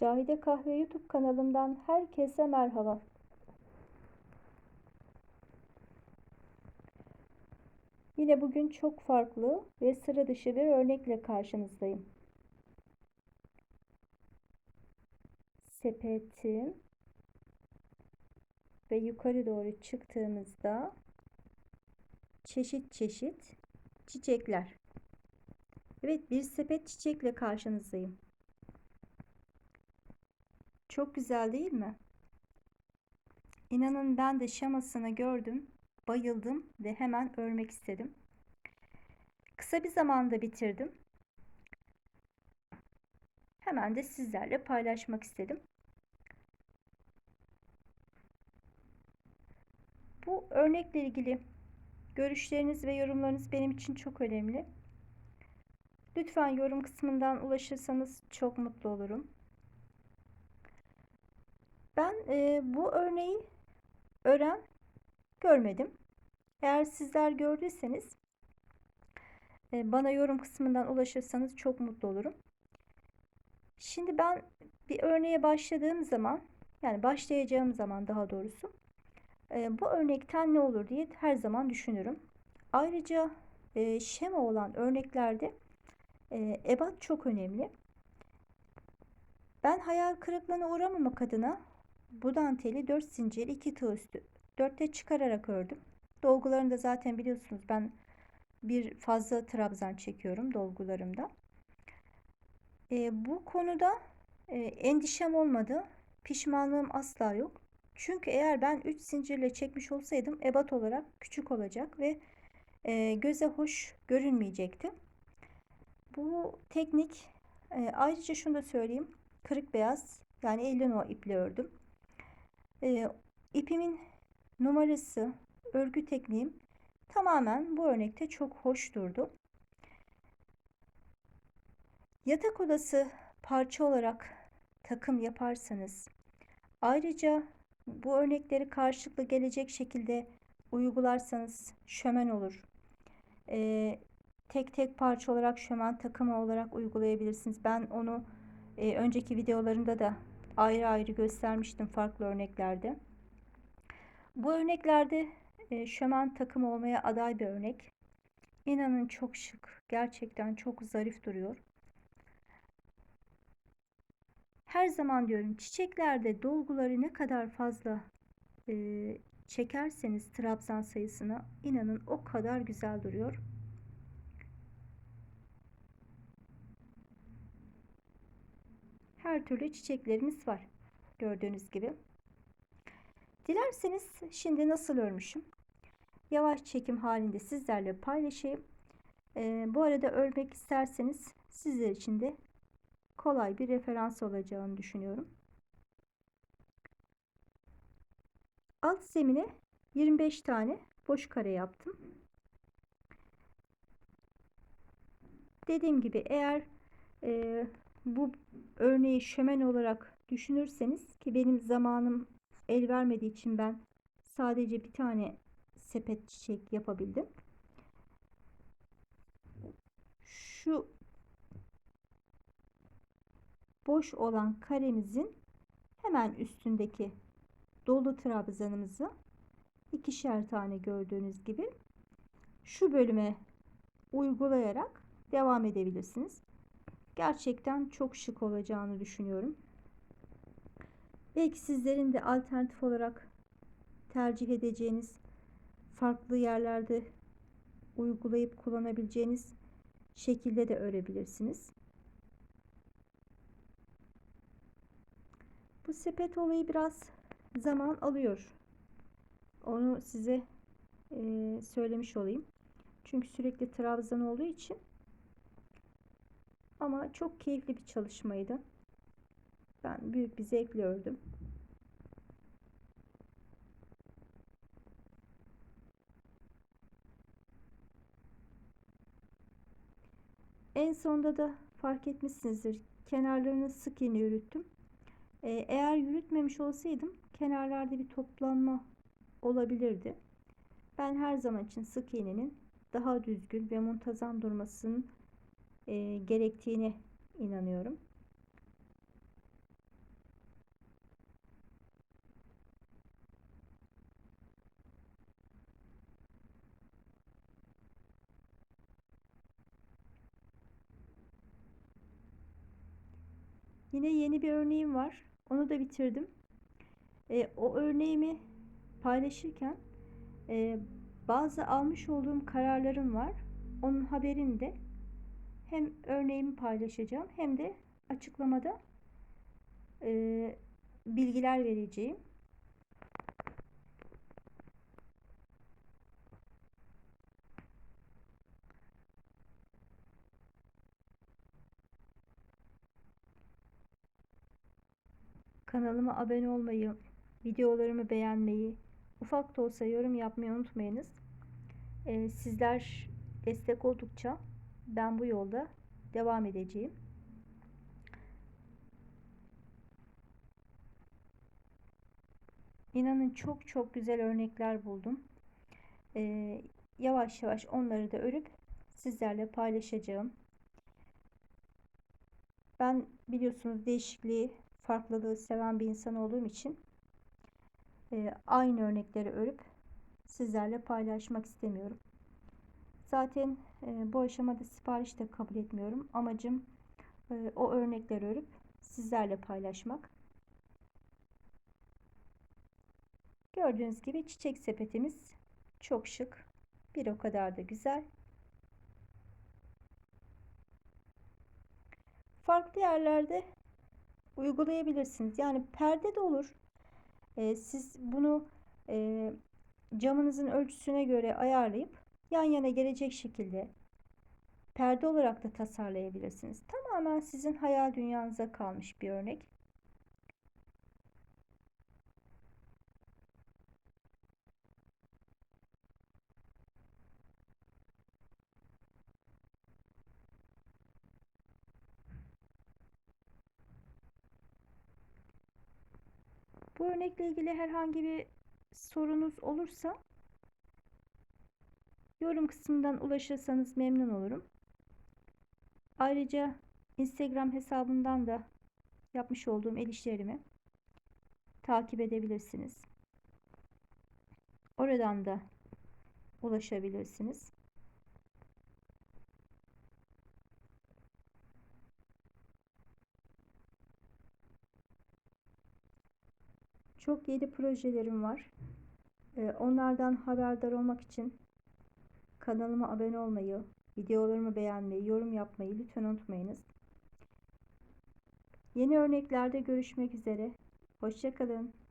Cahide Kahve YouTube kanalımdan herkese merhaba. Yine bugün çok farklı ve sıra dışı bir örnekle karşınızdayım. Sepetim ve yukarı doğru çıktığımızda çeşit çeşit çiçekler. Evet bir sepet çiçekle karşınızdayım. Çok güzel değil mi? İnanın ben de şamasını gördüm, bayıldım ve hemen örmek istedim. Kısa bir zamanda bitirdim. Hemen de sizlerle paylaşmak istedim. Bu örnekle ilgili görüşleriniz ve yorumlarınız benim için çok önemli. Lütfen yorum kısmından ulaşırsanız çok mutlu olurum. Ben e, bu örneği öğren görmedim. Eğer sizler gördüyseniz e, bana yorum kısmından ulaşırsanız çok mutlu olurum. Şimdi ben bir örneğe başladığım zaman yani başlayacağım zaman daha doğrusu e, bu örnekten ne olur diye her zaman düşünürüm. Ayrıca e, şema olan örneklerde e, ebat çok önemli. Ben hayal kırıklığına uğramamak adına bu danteli 4 zincir 2 tığ üstü 4'te çıkararak ördüm. Dolgularını da zaten biliyorsunuz ben bir fazla trabzan çekiyorum dolgularımda. E, bu konuda e, endişem olmadı. Pişmanlığım asla yok. Çünkü eğer ben 3 zincirle çekmiş olsaydım ebat olarak küçük olacak ve e, göze hoş görünmeyecekti. Bu teknik e, ayrıca şunu da söyleyeyim. Kırık beyaz yani 50 no iple ördüm. E, ipimin numarası, örgü tekniğim tamamen bu örnekte çok hoş durdu. Yatak odası parça olarak takım yaparsanız ayrıca bu örnekleri karşılıklı gelecek şekilde uygularsanız şömen olur. Ee, tek tek parça olarak şömen takımı olarak uygulayabilirsiniz. Ben onu e, önceki videolarında da ayrı ayrı göstermiştim farklı örneklerde. Bu örneklerde e, şömen takım olmaya aday bir örnek. İnanın çok şık. Gerçekten çok zarif duruyor. Her zaman diyorum çiçeklerde dolguları ne kadar fazla e, çekerseniz trabzan sayısına inanın o kadar güzel duruyor. Her türlü çiçeklerimiz var. Gördüğünüz gibi. Dilerseniz şimdi nasıl örmüşüm? Yavaş çekim halinde sizlerle paylaşayım. Ee, bu arada örmek isterseniz sizler için de kolay bir referans olacağını düşünüyorum. Alt zemine 25 tane boş kare yaptım. Dediğim gibi eğer e, bu örneği şömen olarak düşünürseniz ki benim zamanım el vermediği için ben sadece bir tane sepet çiçek yapabildim. Şu boş olan karemizin hemen üstündeki dolu trabzanımızı ikişer tane gördüğünüz gibi şu bölüme uygulayarak devam edebilirsiniz gerçekten çok şık olacağını düşünüyorum. Belki sizlerin de alternatif olarak tercih edeceğiniz farklı yerlerde uygulayıp kullanabileceğiniz şekilde de örebilirsiniz. Bu sepet olayı biraz zaman alıyor. Onu size e, söylemiş olayım. Çünkü sürekli trabzan olduğu için ama çok keyifli bir çalışmaydı. Ben büyük bir zevkle ördüm. En sonda da fark etmişsinizdir. Kenarlarını sık iğne yürüttüm. Ee, eğer yürütmemiş olsaydım kenarlarda bir toplanma olabilirdi. Ben her zaman için sık iğnenin daha düzgün ve muntazam durmasının e, gerektiğini inanıyorum. Yine yeni bir örneğim var. Onu da bitirdim. E, o örneğimi paylaşırken e, bazı almış olduğum kararlarım var. Onun haberini de hem örneğimi paylaşacağım hem de açıklamada e, bilgiler vereceğim. Kanalıma abone olmayı, videolarımı beğenmeyi, ufak da olsa yorum yapmayı unutmayınız. Ee, sizler destek oldukça ben bu yolda devam edeceğim. İnanın çok çok güzel örnekler buldum. Ee, yavaş yavaş onları da örüp sizlerle paylaşacağım. Ben biliyorsunuz değişikliği, farklılığı seven bir insan olduğum için e, aynı örnekleri örüp sizlerle paylaşmak istemiyorum. Zaten e, bu aşamada sipariş de kabul etmiyorum. Amacım e, o örnekleri örüp sizlerle paylaşmak. Gördüğünüz gibi çiçek sepetimiz çok şık. Bir o kadar da güzel. Farklı yerlerde uygulayabilirsiniz. Yani perde de olur. Ee, siz bunu e, camınızın ölçüsüne göre ayarlayıp yan yana gelecek şekilde perde olarak da tasarlayabilirsiniz. Tamamen sizin hayal dünyanıza kalmış bir örnek. Bu örnekle ilgili herhangi bir sorunuz olursa yorum kısmından ulaşırsanız memnun olurum. Ayrıca Instagram hesabından da yapmış olduğum el işlerimi takip edebilirsiniz. Oradan da ulaşabilirsiniz. Çok yeni projelerim var. Ee, onlardan haberdar olmak için kanalıma abone olmayı, videolarımı beğenmeyi, yorum yapmayı lütfen unutmayınız. Yeni örneklerde görüşmek üzere. Hoşçakalın.